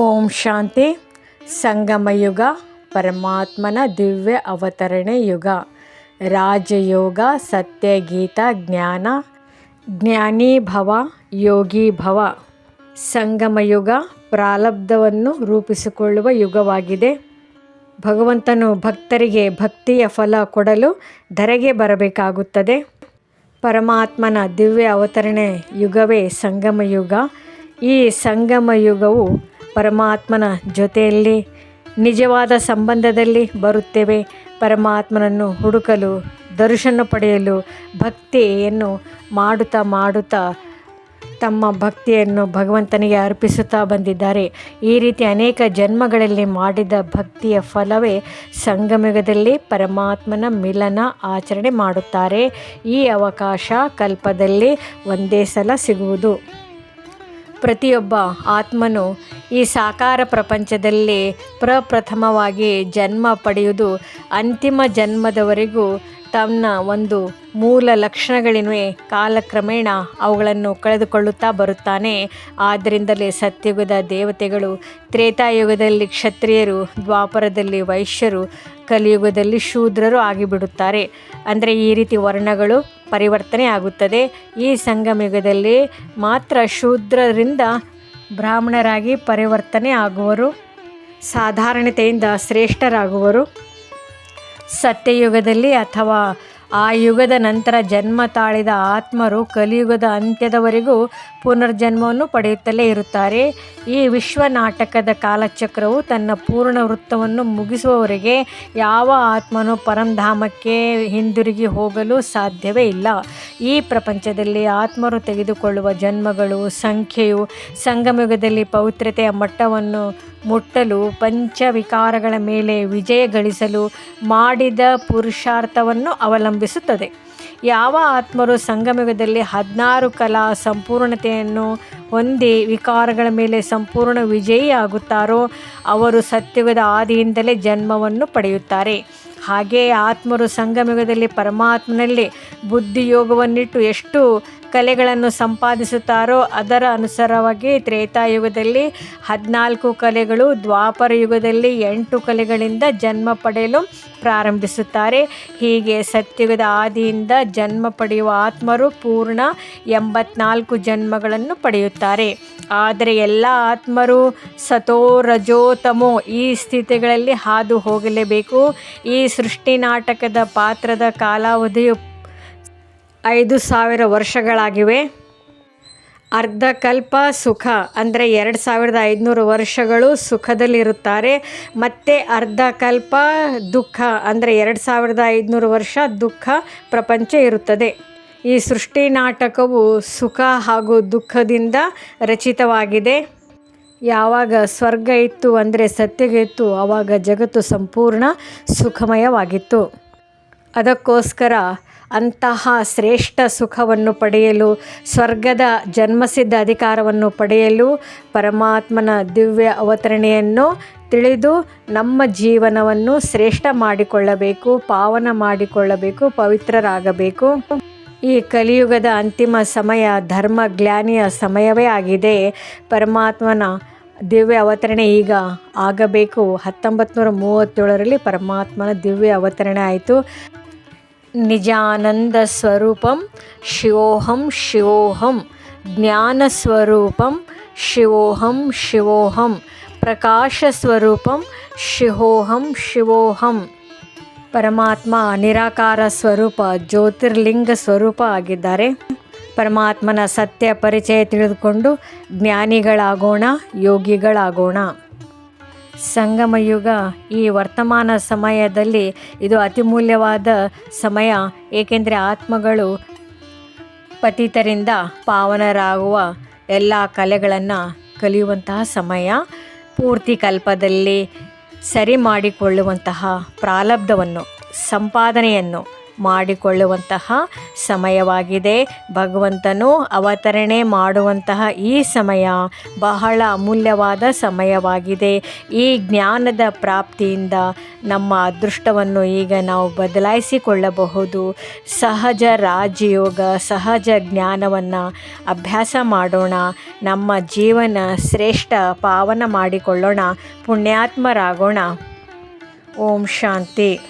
ಓಂ ಶಾಂತಿ. ಸಂಗಮಯುಗ, ಪರಮಾತ್ಮನ ದಿವ್ಯ ಅವತರಣೆ ಯುಗ. ರಾಜಯೋಗ, ಸತ್ಯಗೀತ, ಜ್ಞಾನ, ಜ್ಞಾನೀಭವ, ಯೋಗೀಭವ. ಯೋಗಿ ಭವ ಸಂಗಮಯುಗ ಪ್ರಾರಬ್ಧವನ್ನು ರೂಪಿಸಿಕೊಳ್ಳುವ ಯುಗವಾಗಿದೆ. ಭಗವಂತನು ಭಕ್ತರಿಗೆ ಭಕ್ತಿಯ ಫಲ ಕೊಡಲು ಧರೆಗೆ ಬರಬೇಕಾಗುತ್ತದೆ. ಪರಮಾತ್ಮನ ದಿವ್ಯ ಅವತರಣೆ ಯುಗವೇ ಸಂಗಮಯುಗ. ಈ ಸಂಗಮ ಯುಗವು ಪರಮಾತ್ಮನ ಜೊತೆಯಲ್ಲಿ ನಿಜವಾದ ಸಂಬಂಧದಲ್ಲಿ ಬರುತ್ತೇವೆ. ಪರಮಾತ್ಮನನ್ನು ಹುಡುಕಲು, ದರ್ಶನ ಪಡೆಯಲು, ಭಕ್ತಿಯನ್ನು ಮಾಡುತ್ತಾ ಮಾಡುತ್ತಾ ತಮ್ಮ ಭಕ್ತಿಯನ್ನು ಭಗವಂತನಿಗೆ ಅರ್ಪಿಸುತ್ತಾ ಬಂದಿದ್ದಾರೆ. ಈ ರೀತಿ ಅನೇಕ ಜನ್ಮಗಳಲ್ಲಿ ಮಾಡಿದ ಭಕ್ತಿಯ ಫಲವೇ ಸಂಗಮಯುಗದಲ್ಲಿ ಪರಮಾತ್ಮನ ಮಿಲನ ಆಚರಣೆ ಮಾಡುತ್ತಾರೆ. ಈ ಅವಕಾಶ ಕಲ್ಪದಲ್ಲಿ ಒಂದೇ ಸಲ ಸಿಗುವುದು. ಪ್ರತಿಯೊಬ್ಬ ಆತ್ಮನು ಈ ಸಾಕಾರ ಪ್ರಪಂಚದಲ್ಲಿ ಪ್ರಪ್ರಥಮವಾಗಿ ಜನ್ಮ ಪಡೆಯುವುದು ಅಂತಿಮ ಜನ್ಮದವರೆಗೂ ತನ್ನ ಒಂದು ಮೂಲ ಲಕ್ಷಣಗಳಿವೆ ಕಾಲಕ್ರಮೇಣ ಅವುಗಳನ್ನು ಕಳೆದುಕೊಳ್ಳುತ್ತಾ ಬರುತ್ತಾನೆ. ಆದ್ದರಿಂದಲೇ ಸತ್ಯುಗದ ದೇವತೆಗಳು, ತ್ರೇತಾಯುಗದಲ್ಲಿ ಕ್ಷತ್ರಿಯರು, ದ್ವಾಪರದಲ್ಲಿ ವೈಶ್ಯರು, ಕಲಿಯುಗದಲ್ಲಿ ಶೂದ್ರರು ಆಗಿಬಿಡುತ್ತಾರೆ. ಅಂದರೆ ಈ ರೀತಿ ವರ್ಣಗಳು ಪರಿವರ್ತನೆ ಆಗುತ್ತದೆ. ಈ ಸಂಗಮಯುಗದಲ್ಲಿ ಮಾತ್ರ ಶೂದ್ರರಿಂದ ಬ್ರಾಹ್ಮಣರಾಗಿ ಪರಿವರ್ತನೆ ಆಗುವರು ಸಾಧಾರಣತೆಯಿಂದ ಶ್ರೇಷ್ಠರಾಗುವರು. ಸತ್ಯಯುಗದಲ್ಲಿ ಅಥವಾ ಆ ಯುಗದ ನಂತರ ಜನ್ಮ ತಾಳಿದ ಆತ್ಮರು ಕಲಿಯುಗದ ಅಂತ್ಯದವರೆಗೂ ಪುನರ್ಜನ್ಮವನ್ನು ಪಡೆಯುತ್ತಲೇ ಇರುತ್ತಾರೆ. ಈ ವಿಶ್ವ ನಾಟಕದ ಕಾಲಚಕ್ರವು ತನ್ನ ಪೂರ್ಣ ವೃತ್ತವನ್ನು ಮುಗಿಸುವವರೆಗೆ ಯಾವ ಆತ್ಮನು ಪರಂಧಾಮಕ್ಕೆ ಹಿಂದಿರುಗಿ ಹೋಗಲು ಸಾಧ್ಯವೇ ಇಲ್ಲ. ಈ ಪ್ರಪಂಚದಲ್ಲಿ ಆತ್ಮರು ತೆಗೆದುಕೊಳ್ಳುವ ಜನ್ಮಗಳು, ಸಂಖ್ಯೆಯು ಸಂಗಮಯುಗದಲ್ಲಿ ಪವಿತ್ರತೆಯ ಮಟ್ಟವನ್ನು ಮುಟ್ಟಲು ಪಂಚವಿಕಾರಗಳ ಮೇಲೆ ವಿಜಯ ಗಳಿಸಲು ಮಾಡಿದ ಪುರುಷಾರ್ಥವನ್ನು ಅವಲಂಬಿಸುತ್ತದೆ. ಯಾವ ಆತ್ಮರು ಸಂಗಮಯುಗದಲ್ಲಿ ಹದಿನಾರು ಕಲಾ ಸಂಪೂರ್ಣತೆಯನ್ನು ಹೊಂದಿ ವಿಕಾರಗಳ ಮೇಲೆ ಸಂಪೂರ್ಣ ವಿಜಯಿಯಾಗುತ್ತಾರೋ, ಅವರು ಸತ್ಯುಗದ ಆದಿಯಿಂದಲೇ ಜನ್ಮವನ್ನು ಪಡೆಯುತ್ತಾರೆ. ಹಾಗೆಯೇ ಆತ್ಮರು ಸಂಗಮಯುಗದಲ್ಲಿ ಪರಮಾತ್ಮನಲ್ಲಿ ಬುದ್ಧಿಯೋಗವನ್ನಿಟ್ಟು ಎಷ್ಟು ಕಲೆಗಳನ್ನು ಸಂಪಾದಿಸುತ್ತಾರೋ ಅದರ ಅನುಸಾರವಾಗಿ ತ್ರೇತಾಯುಗದಲ್ಲಿ ಹದಿನಾಲ್ಕು ಕಲೆಗಳು, ದ್ವಾಪರ ಯುಗದಲ್ಲಿ ಎಂಟು ಕಲೆಗಳಿಂದ ಜನ್ಮ ಪಡೆಯಲು ಪ್ರಾರಂಭಿಸುತ್ತಾರೆ. ಹೀಗೆ ಸತ್ಯುಗದ ಆದಿಯಿಂದ ಜನ್ಮ ಪಡೆಯುವ ಆತ್ಮರು ಪೂರ್ಣ ಎಂಬತ್ನಾಲ್ಕು ಜನ್ಮಗಳನ್ನು ಪಡೆಯುತ್ತಾರೆ. ಆದರೆ ಎಲ್ಲ ಆತ್ಮರು ಸತೋ ರಜೋ ತಮೋ ಈ ಸ್ಥಿತಿಗಳಲ್ಲಿ ಹಾದು ಹೋಗಲೇಬೇಕು. ಈ ಸೃಷ್ಟಿ ನಾಟಕದ ಪಾತ್ರದ ಕಾಲಾವಧಿಯು ಐದು ಸಾವಿರ ವರ್ಷಗಳಾಗಿವೆ. ಅರ್ಧಕಲ್ಪ ಸುಖ ಅಂದರೆ ಎರಡು ಸಾವಿರದ ಐದುನೂರು ವರ್ಷಗಳು ಸುಖದಲ್ಲಿರುತ್ತಾರೆ. ಮತ್ತು ಅರ್ಧಕಲ್ಪ ದುಃಖ ಅಂದರೆ ಎರಡು ಸಾವಿರದ ಐದುನೂರು ವರ್ಷ ದುಃಖ ಪ್ರಪಂಚ ಇರುತ್ತದೆ. ಈ ಸೃಷ್ಟಿ ನಾಟಕವು ಸುಖ ಹಾಗೂ ದುಃಖದಿಂದ ರಚಿತವಾಗಿದೆ. ಯಾವಾಗ ಸ್ವರ್ಗ ಇತ್ತು ಅಂದರೆ ಸತ್ಯಗೆ ಇತ್ತು ಆವಾಗ ಜಗತ್ತು ಸಂಪೂರ್ಣ ಸುಖಮಯವಾಗಿತ್ತು. ಅದಕ್ಕೋಸ್ಕರ ಅಂತಹ ಶ್ರೇಷ್ಠ ಸುಖವನ್ನು ಪಡೆಯಲು, ಸ್ವರ್ಗದ ಜನ್ಮಸಿದ್ಧ ಅಧಿಕಾರವನ್ನು ಪಡೆಯಲು ಪರಮಾತ್ಮನ ದಿವ್ಯ ಅವತರಣೆಯನ್ನು ತಿಳಿದು ನಮ್ಮ ಜೀವನವನ್ನು ಶ್ರೇಷ್ಠ ಮಾಡಿಕೊಳ್ಳಬೇಕು, ಪಾವನ ಮಾಡಿಕೊಳ್ಳಬೇಕು, ಪವಿತ್ರರಾಗಬೇಕು. ಈ ಕಲಿಯುಗದ ಅಂತಿಮ ಸಮಯ ಧರ್ಮ ಜ್ಞಾನಿಯ ಸಮಯವೇ ಆಗಿದೆ. ಪರಮಾತ್ಮನ ದಿವ್ಯ ಅವತರಣೆ ಈಗ ಆಗಬೇಕು. ಹತ್ತೊಂಬತ್ತು ನೂರ ಮೂವತ್ತೇಳರಲ್ಲಿ ಪರಮಾತ್ಮನ ದಿವ್ಯ ಅವತರಣೆ ಆಯಿತು. ನಿಜಾನಂದ ಸ್ವರೂಪಂ ಶಿವೋಹಂ ಶಿವೋಹಂ ಜ್ಞಾನ ಸ್ವರೂಪಂ ಶಿವೋಹಂ ಶಿವೋಹಂ ಪ್ರಕಾಶ ಸ್ವರೂಪಂ ಶಿವೋಹಂ ಶಿವೋಹಂ ಪರಮಾತ್ಮ ನಿರಾಕಾರ ಸ್ವರೂಪ, ಜ್ಯೋತಿರ್ಲಿಂಗ ಸ್ವರೂಪ ಆಗಿದ್ದಾರೆ. ಪರಮಾತ್ಮನ ಸತ್ಯ ಪರಿಚಯ ತಿಳಿದುಕೊಂಡು ಜ್ಞಾನಿಗಳಾಗೋಣ, ಯೋಗಿಗಳಾಗೋಣ. ಸಂಗಮಯುಗ ಈ ವರ್ತಮಾನ ಸಮಯದಲ್ಲಿ ಇದು ಅತಿಮೂಲ್ಯವಾದ ಸಮಯ. ಏಕೆಂದರೆ ಆತ್ಮಗಳು ಪತಿತರಿಂದ ಪಾವನರಾಗುವ ಎಲ್ಲ ಕಲೆಗಳನ್ನು ಕಲಿಯುವಂತಹ ಸಮಯ. ಪೂರ್ತಿ ಕಲ್ಪದಲ್ಲಿ ಸರಿ ಮಾಡಿಕೊಳ್ಳುವಂತಹ ಪ್ರಾಲಬ್ಧವನ್ನು, ಸಂಪಾದನೆಯನ್ನು ಮಾಡಿಕೊಳ್ಳುವಂತಹ ಸಮಯವಾಗಿದೆ. ಭಗವಂತನು ಅವತರಣೆ ಮಾಡುವಂತಹ ಈ ಸಮಯ ಬಹಳ ಅಮೂಲ್ಯವಾದ ಸಮಯವಾಗಿದೆ. ಈ ಜ್ಞಾನದ ಪ್ರಾಪ್ತಿಯಿಂದ ನಮ್ಮ ಅದೃಷ್ಟವನ್ನು ಈಗ ನಾವು ಬದಲಾಯಿಸಿಕೊಳ್ಳಬಹುದು. ಸಹಜ ರಾಜಯೋಗ, ಸಹಜ ಜ್ಞಾನವನ್ನು ಅಭ್ಯಾಸ ಮಾಡೋಣ. ನಮ್ಮ ಜೀವನ ಶ್ರೇಷ್ಠ ಪಾವನ ಮಾಡಿಕೊಳ್ಳೋಣ. ಪುಣ್ಯಾತ್ಮರಾಗೋಣ. ಓಂ ಶಾಂತಿ.